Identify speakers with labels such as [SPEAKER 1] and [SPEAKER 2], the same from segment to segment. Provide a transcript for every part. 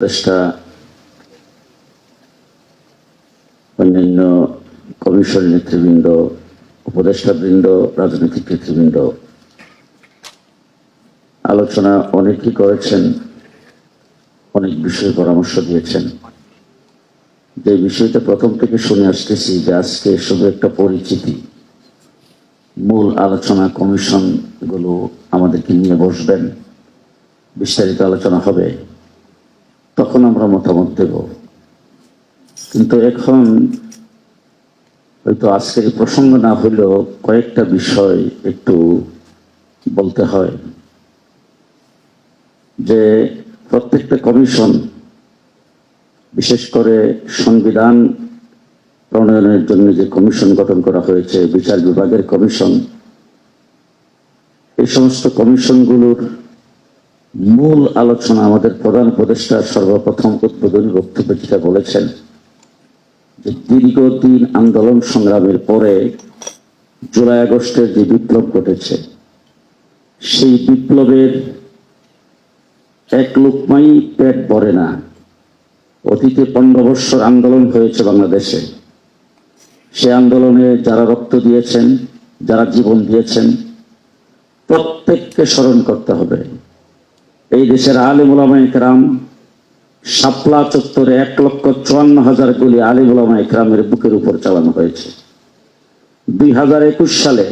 [SPEAKER 1] উপদেষ্টা অন্যান্য কমিশন নেতৃবৃন্দ, উপদেষ্টাবৃন্দ, রাজনৈতিক নেতৃবৃন্দ আলোচনা অনেকেই করেছেন, অনেক বিষয়ে পরামর্শ দিয়েছেন। যে বিষয়টা প্রথম থেকে শুনে আসতেছি যে আজকে শুধু একটা পরিচিতি। মূল আলোচনা কমিশনগুলো আমাদেরকে নিয়ে বসবেন। বিস্তারিত আলোচনা হবে। তখন আমরা মতামত দেব। কিন্তু এখন হয়তো আজকের প্রসঙ্গ না হলেও কয়েকটা বিষয় একটু বলতে হয়। যে প্রত্যেকটা কমিশন, বিশেষ করে সংবিধান প্রণয়নের জন্য যে কমিশন গঠন করা হয়েছে, বিচার বিভাগের কমিশন, এই সমস্ত কমিশনগুলোর মূল আলোচনা আমাদের প্রধান উপদেষ্টা সর্বপ্রথম উদ্বোধনী বক্তব্যে যেটা বলেছেন যে দীর্ঘদিন আন্দোলন সংগ্রামের পরে জুলাই আগস্টের যে বিপ্লব ঘটেছে, সেই বিপ্লবের এক লোকমাই পেট ভরে না। অতীতে পনেরো বৎসর আন্দোলন হয়েছে বাংলাদেশে। সে আন্দোলনে যারা রক্ত দিয়েছেন, যারা জীবন দিয়েছেন, প্রত্যেককে স্মরণ করতে হবে। এই দেশের আলিমুলামা ইকরাম শাপলা চত্বরে এক লক্ষ চুয়ান্ন হাজার গুলি আলিমুলামা ইকরামের বুকের উপর চালানো হয়েছে। দুই হাজার একুশ সালে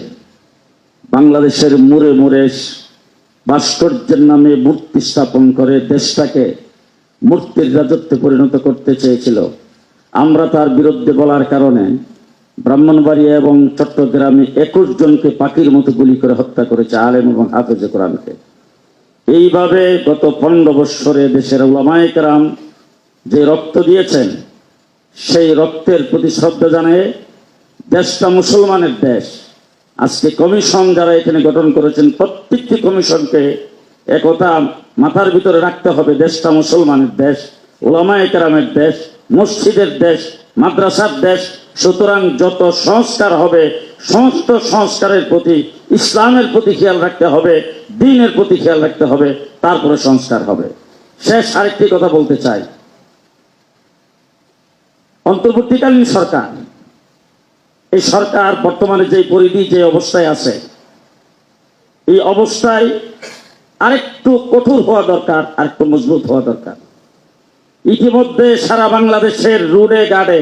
[SPEAKER 1] বাংলাদেশের মুরে মুড়ে ভাস্কর্যের নামে মূর্তি স্থাপন করে দেশটাকে মূর্তির রাজত্বে পরিণত করতে চেয়েছিল। আমরা তার বিরুদ্ধে বলার কারণে ব্রাহ্মণবাড়িয়া এবং চট্টগ্রামে একুশ জনকে পাখির মতো গুলি করে হত্যা করেছে আলেম এবং হাফেজে কোরআনকে। এইভাবে গত পনেরো বৎসরে দেশের ওলামায়ে কেরাম যে রক্ত দিয়েছেন, সেই রক্তের প্রতি শ্রদ্ধা জানিয়ে দেশটা মুসলমানের দেশ। আজকে কমিশন যারা এখানে গঠন করেছেন, প্রত্যেকটি কমিশনকে একথা মাথার ভিতরে রাখতে হবে, দেশটা মুসলমানের দেশ ওলামায়ে কেরামের দেশ, মসজিদের দেশ, মাদ্রাসার দেশ। সুতরাং যত সংস্কার হবে, সমস্ত সংস্কারের প্রতি, ইসলামের প্রতি খেয়াল রাখতে হবে। দিনের প্রতি খেয়াল রাখতে হবে, তারপরে সংস্কার হবে। শেষ আরেকটি কথা বলতে চাই। অন্তর্বর্তীকালীন সরকার, এই সরকার বর্তমানে যে পরিধি, যে অবস্থায় আছে, এই অবস্থায় আরেকটু কঠোর হওয়া দরকার, আরেকটু মজবুত হওয়া দরকার। ইতিমধ্যে সারা বাংলাদেশের রুডে গাড়ে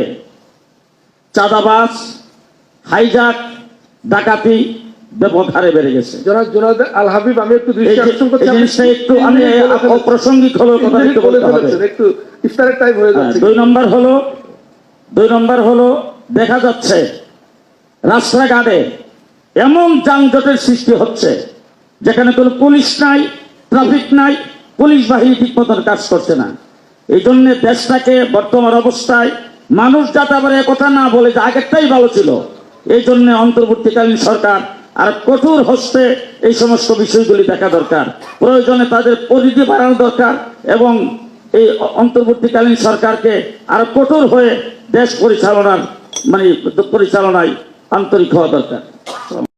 [SPEAKER 1] চাঁদাবাস হাইজাক, ডাকাতি ব্যাপক হারে বেড়ে গেছে।
[SPEAKER 2] জনাব জনাব আল হাবিব আমি একটু দৃষ্টি আকর্ষণ করছি
[SPEAKER 1] এই একটু আমি অপ্রাসঙ্গিক হলেও কথা একটু বলতে হবে।
[SPEAKER 2] একটু ইফতারের টাইম হয়ে
[SPEAKER 1] হ্যাঁ,
[SPEAKER 2] যাচ্ছে
[SPEAKER 1] দুই নম্বর হলো দুই নম্বর হলো দেখা যাচ্ছে রাস্তাঘাটে এমন যানজটের সৃষ্টি হচ্ছে যেখানে কোনো পুলিশ নাই ট্রাফিক নাই পুলিশ বাহিনী ঠিক মতন কাজ করছে না। এই জন্য দেশটাকে বর্তমান অবস্থায় মানুষ যাতে আবার কথা না বলে যে আগেরটাই ভালো ছিল এই জন্য অন্তর্বর্তীকালীন সরকার আর কঠোর হস্তে এই সমস্ত বিষয়গুলি দেখা দরকার। প্রয়োজনে তাদের পরিধি বাড়ানো দরকার এবং এই অন্তর্বর্তীকালীন সরকারকে আর কঠোর হয়ে দেশ পরিচালনার মানে পরিচালনায় আন্তরিক হওয়া দরকার।